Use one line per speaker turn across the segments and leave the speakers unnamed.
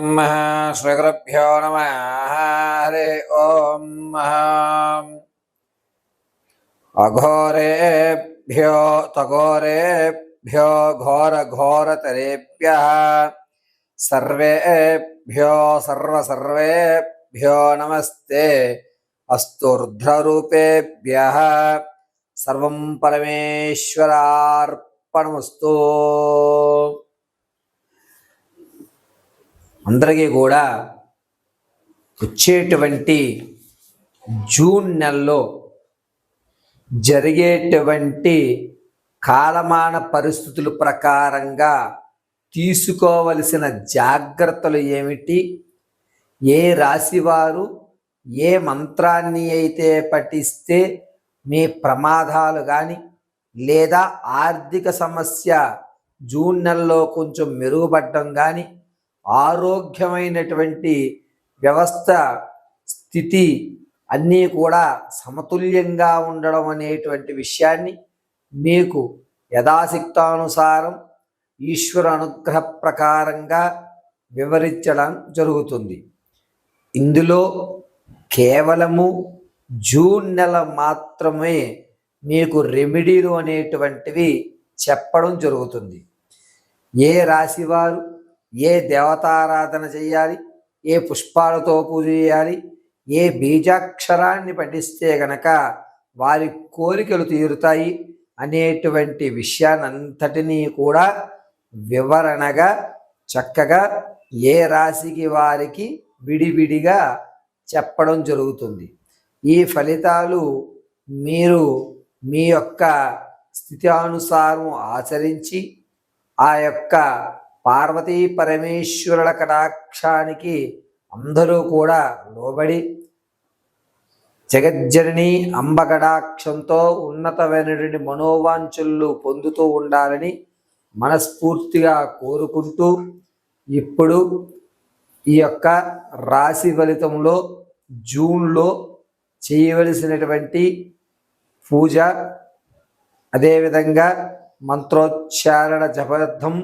नमः श्रीगुरुभ्यो नम। हरि ओम अघोरेभ्यो तघोरेभ्यो घोर घोरघोरतरेभ्यः। सर्वेभ्यो सर्वसर्वेभ्यो नमस्ते। अस्तुर्ध्ररूपेभ्यः सर्वं परमेश्वरार्पणमस्तु। అందరికీ కూడా వచ్చేటువంటి జూన్ నెలలో జరిగేటువంటి కాలమాన పరిస్థితుల ప్రకారంగా తీసుకోవలసిన జాగ్రత్తలు ఏమిటి? ఏ రాశివారు ఏ మంత్రాన్ని అయితే పఠిస్తే మీ ప్రమాదాలు కానీ లేదా ఆర్థిక సమస్య జూన్ నెలలో కొంచెం మెరుగుపడడం కానీ ఆరోగ్యమైనటువంటి వ్యవస్థ స్థితి అన్నీ కూడా సమతుల్యంగా ఉండడం అనేటువంటి విషయాన్ని మీకు యథాశక్తానుసారం ఈశ్వర అనుగ్రహ ప్రకారంగా వివరించడం జరుగుతుంది. ఇందులో కేవలము జూన్ నెల మాత్రమే మీకు రెమెడీలు అనేటువంటివి చెప్పడం జరుగుతుంది. ఏ రాశివారు ఏ దేవతారాధన చేయాలి? ఏ పుష్పాలతో పూజ చేయాలి? ఏ బీజాక్షరాన్ని పఠిస్తే గనక వారి కోరికలు తీరుతాయి అనేటువంటి విషయాన్నంతటినీ కూడా వివరణగా చక్కగా ఏ రాశికి వారికి విడివిడిగా చెప్పడం జరుగుతుంది. ఈ ఫలితాలు మీరు మీ యొక్క స్థితి అనుసారం ఆచరించి ఆ యొక్క పార్వతీ పరమేశ్వరుల కటాక్షానికి అందరూ కూడా లోబడి జగజ్జనని అంబగడాక్షంతో ఉన్నతమైనటువంటి మనోవాంఛలు పొందుతూ ఉండాలని మనస్ఫూర్తిగా కోరుకుంటూ ఇప్పుడు ఈ యొక్క రాశి ఫలితంలో జూన్లో చేయవలసినటువంటి పూజ అదేవిధంగా మంత్రోచ్చారణ జపార్థం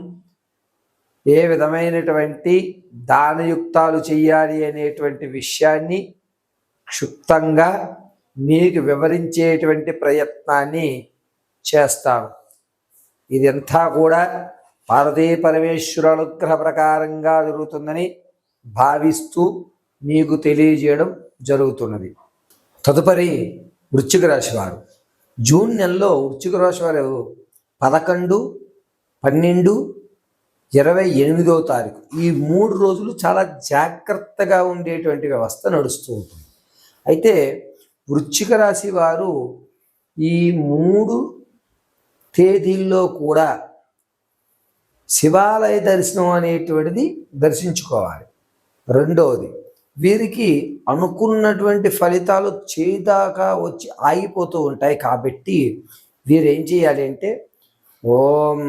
ఏ విధమైనటువంటి దానయుక్తాలు చేయాలి అనేటువంటి విషయాన్ని క్షుప్తంగా మీకు వివరించేటువంటి ప్రయత్నాన్ని చేస్తాను. ఇదంతా కూడా పార్వతీ పరమేశ్వర అనుగ్రహ ప్రకారంగా జరుగుతుందని భావిస్తూ మీకు తెలియజేయడం జరుగుతున్నది. తదుపరి వృశ్చిక రాశి వారు. జూన్ నెలలో వృశ్చిక రాశి వారు పదకొండు పన్నెండు ఇరవై ఎనిమిదో తారీఖు. ఈ మూడు రోజులు చాలా జాగ్రత్తగా ఉండేటువంటి వ్యవస్థ నడుస్తూ ఉంటుంది. అయితే వృశ్చిక రాశి వారు ఈ మూడు తేదీల్లో కూడా శివాలయ దర్శనం అనేటువంటిది దర్శించుకోవాలి. రెండవది వీరికి అనుకున్నటువంటి ఫలితాలు చేదాకా వచ్చి ఆగిపోతూ ఉంటాయి కాబట్టి వీరేం చేయాలి అంటే ఓం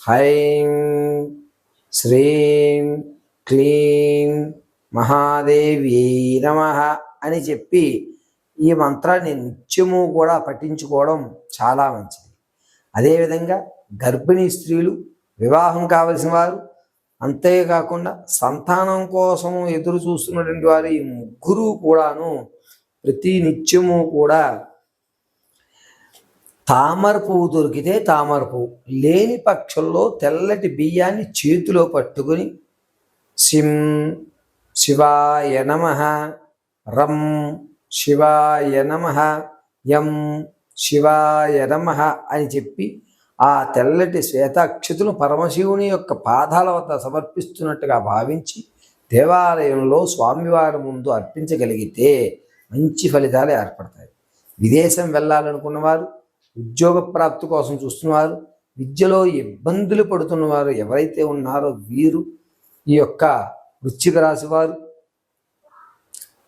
హైం శ్రీం క్లీం మహాదేవి నమ అని చెప్పి ఈ మంత్రాన్ని నిత్యము కూడా పఠించుకోవడం చాలా మంచిది. అదేవిధంగా గర్భిణీ స్త్రీలు వివాహం కావలసిన వారు అంతేకాకుండా సంతానం కోసం ఎదురు చూస్తున్నటువంటి వారు ఈ ముగ్గురు కూడాను ప్రతి నిత్యము కూడా తామర పువ్వు దొరికితే తామర పువ్వు. లేని పక్షంలో తెల్లటి బియ్యాన్ని చేతిలో పట్టుకుని సిం శివాయ నమ రం శివాయ నమ యం శివాయ నమ అని చెప్పి ఆ తెల్లటి శ్వేతాక్షతులు పరమశివుని యొక్క పాదాల వద్ద సమర్పిస్తున్నట్టుగా భావించి దేవాలయంలో స్వామివారి ముందు అర్పించగలిగితే మంచి ఫలితాలు ఏర్పడతాయి. విదేశం వెళ్ళాలనుకున్నవారు ఉద్యోగ ప్రాప్తి కోసం చూస్తున్నవారు విద్యలో ఇబ్బందులు పడుతున్నవారు ఎవరైతే ఉన్నారో వీరు ఈ యొక్క వృశ్చిక రాశి వారు.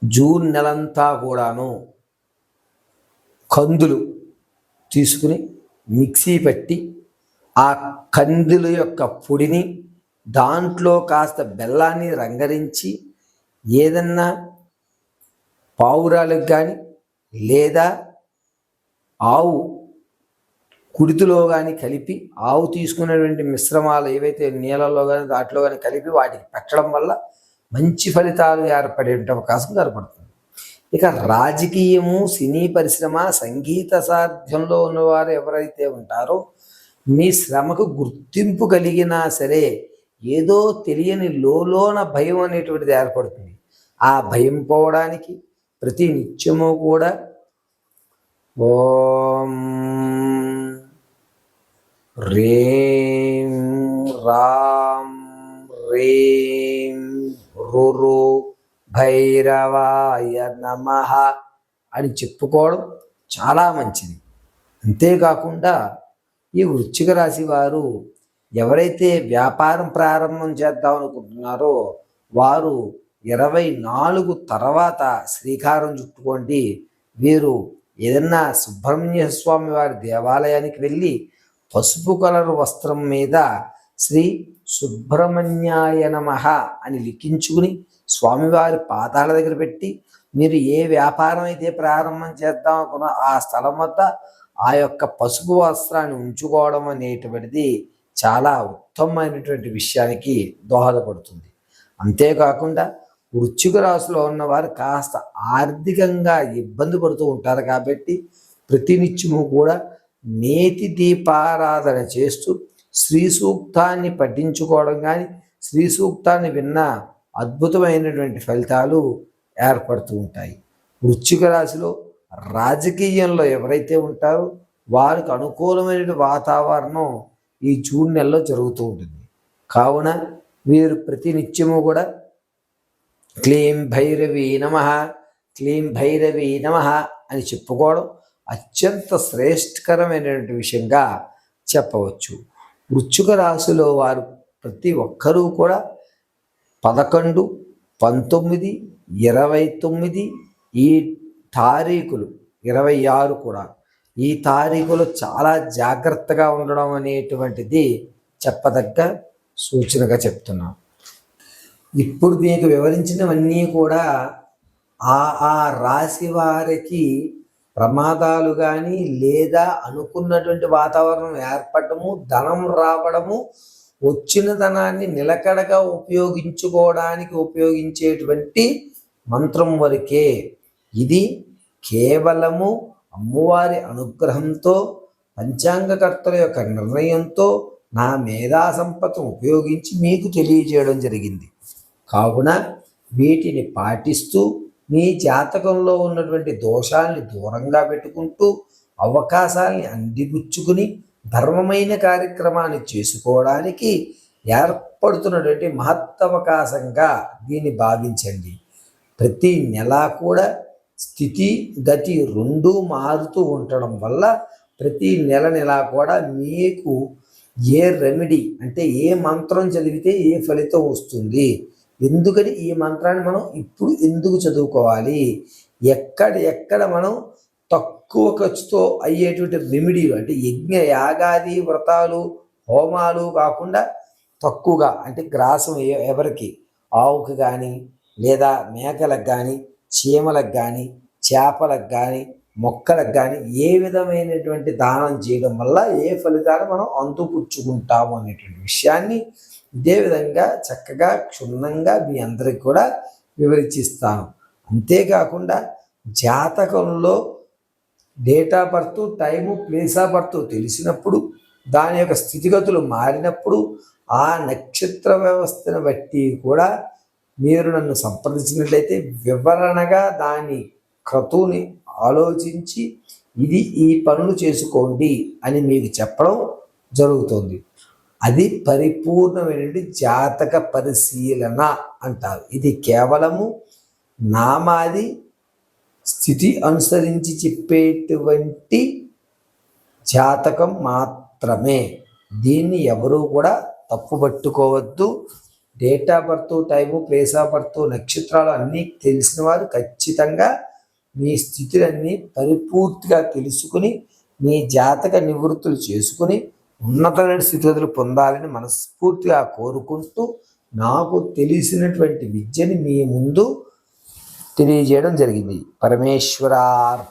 జూన్ నెలంతా కూడాను కందులు తీసుకుని మిక్సీ పెట్టి ఆ కందుల యొక్క పొడిని దాంట్లో కాస్త బెల్లాన్ని రంగరించి ఏదన్నా పావురాలకు కానీ లేదా ఆవు కుడితిలో కానీ కలిపి ఆవు తీసుకునేటువంటి మిశ్రమాలు ఏవైతే నీళ్ళలో కానీ దాంట్లో కానీ కలిపి వాటికి పెట్టడం వల్ల మంచి ఫలితాలు ఏర్పడే అవకాశం ఏర్పడుతుంది. ఇక రాజకీయము సినీ పరిశ్రమ సంగీత సాధ్యంలో ఉన్నవారు ఎవరైతే ఉంటారో మీ శ్రమకు గుర్తింపు కలిగినా సరే ఏదో తెలియని లోలోన భయం అనేటువంటిది ఏర్పడుతుంది. ఆ భయం పోవడానికి ప్రతి నిత్యము కూడా ఓం రేం రాం రేం రురు భైరవాయ నమ అని చెప్పుకోవడం చాలా మంచిది. అంతేకాకుండా ఈ వృశ్చిక రాశి వారు ఎవరైతే వ్యాపారం ప్రారంభం చేద్దాం అనుకుంటున్నారో వారు ఇరవై నాలుగు తర్వాత శ్రీకారం చుట్టుకోండి. వీరు ఏదన్నా సుబ్రహ్మణ్య స్వామి వారి దేవాలయానికి వెళ్ళి పసుపు కలర్ వస్త్రం మీద శ్రీ సుబ్రహ్మణ్యాయ నమః అని లిఖించుకుని స్వామివారి పాదాల దగ్గర పెట్టి మీరు ఏ వ్యాపారం అయితే ప్రారంభం చేద్దాం అనుకున్నా ఆ స్థలం వద్ద ఆ యొక్క పసుపు వస్త్రాన్ని ఉంచుకోవడం అనేటువంటిది చాలా ఉత్తమమైనటువంటి విషయానికి దోహదపడుతుంది. అంతేకాకుండా వృశ్చిక రాశిలో ఉన్నవారు కాస్త ఆర్థికంగా ఇబ్బంది పడుతూ ఉంటారు కాబట్టి ప్రతినిత్యము కూడా నేతి దీపారాధన చేస్తూ శ్రీ సూక్తాన్ని పఠించుకోవడం కానీ శ్రీ సూక్తాన్ని విన్న అద్భుతమైనటువంటి ఫలితాలు ఏర్పడుతూ ఉంటాయి. వృశ్చిక రాశిలో రాజకీయంలో ఎవరైతే ఉంటారో వారికి అనుకూలమైన వాతావరణం ఈ జూన్ నెలలో జరుగుతూ ఉంటుంది. కావున వీరు ప్రతినిత్యము కూడా క్లీం భైరవి నమ క్లీం భైరవి నమ అని చెప్పుకోవడం అత్యంత శ్రేష్ఠకరమైనటువంటి విషయంగా చెప్పవచ్చు. వృశ్చిక రాశిలో వారు ప్రతి ఒక్కరూ కూడా పదకొండు పంతొమ్మిది ఇరవై తొమ్మిది ఈ తారీఖులు ఇరవై ఆరు కూడా. ఈ తారీఖులు చాలా జాగ్రత్తగా ఉండడం అనేటువంటిది చెప్పదగ్గ సూచనగా చెప్తున్నాం. ఇప్పుడు మీకు వివరించినవన్నీ కూడా ఆ ఆ రాశి వారికి ప్రమాదాలు కానీ లేదా అనుకున్నటువంటి వాతావరణం ఏర్పడము ధనం రావడము వచ్చిన ధనాన్ని నిలకడగా ఉపయోగించుకోవడానికి ఉపయోగించేటువంటి మంత్రం వరకే. ఇది కేవలము అమ్మవారి అనుగ్రహంతో పంచాంగకర్తల యొక్క నిర్ణయంతో నా మేధా సంపత్తును ఉపయోగించి మీకు తెలియజేయడం జరిగింది. కావున వీటిని పాటిస్తూ మీ జాతకంలో ఉన్నటువంటి దోషాల్ని దూరంగా పెట్టుకుంటూ అవకాశాల్ని అందిపుచ్చుకుని ధర్మమైన కార్యక్రమాన్ని చేసుకోవడానికి ఏర్పడుతున్నటువంటి మహత్తవకాశంగా దీన్ని భావించండి. ప్రతి నెల కూడా స్థితి గతి రెండు మారుతూ ఉండడం వల్ల ప్రతి నెల నెల కూడా మీకు ఏ రెమెడీ అంటే ఏ మంత్రం చదివితే ఏ ఫలితం వస్తుంది? ఎందుకని ఈ మంత్రాన్ని మనం ఇప్పుడు ఎందుకు చదువుకోవాలి? ఎక్కడ ఎక్కడ మనం తక్కువ ఖర్చుతో అయ్యేటువంటి రెమెడీలు అంటే యజ్ఞ యాగాది వ్రతాలు హోమాలు కాకుండా తక్కువగా అంటే గ్రాసం ఎవరికి? ఆవుకి కానీ లేదా మేకలకు కానీ చీమలకు కానీ చేపలకు కానీ మొక్కలకు కానీ ఏ విధమైనటువంటి దానం చేయడం వల్ల ఏ ఫలితాలు మనం అందుపుచ్చుకుంటాము అనేటువంటి విషయాన్ని ఇదే విధంగా చక్కగా క్షుణ్ణంగా మీ అందరికి కూడా వివరించిస్తాను అంతేకాకుండా జాతకంలో date of birth time place of birth తెలిసినప్పుడు దాని యొక్క స్థితిగతులు మారినప్పుడు ఆ నక్షత్ర వ్యవస్థను బట్టి కూడా మీరు నన్ను సంప్రదించినట్లయితే వివరణగా దాని క్రతువుని ఆలోచించి ఇది ఈ పనులు చేసుకోండి అని మీకు చెప్పడం జరుగుతుంది. అది పరిపూర్ణమైనటువంటి జాతక పరిశీలన అంటారు. ఇది కేవలము నామాది స్థితి అనుసరించి చెప్పేటువంటి జాతకం మాత్రమే. దీన్ని ఎవరూ కూడా తప్పు పట్టుకోవద్దు. Date of birth time place of birth నక్షత్రాలు అన్నీ తెలిసిన వారు ఖచ్చితంగా మీ స్థితులన్నీ పరిపూర్తిగా తెలుసుకుని మీ జాతక నివృత్తులు చేసుకుని ఉన్నతమైన స్థితిగతులు పొందాలని మనస్ఫూర్తిగా కోరుకుంటూ నాకు తెలిసినటువంటి విద్యని మీ ముందు తెలియజేయడం జరిగింది. పరమేశ్వరార్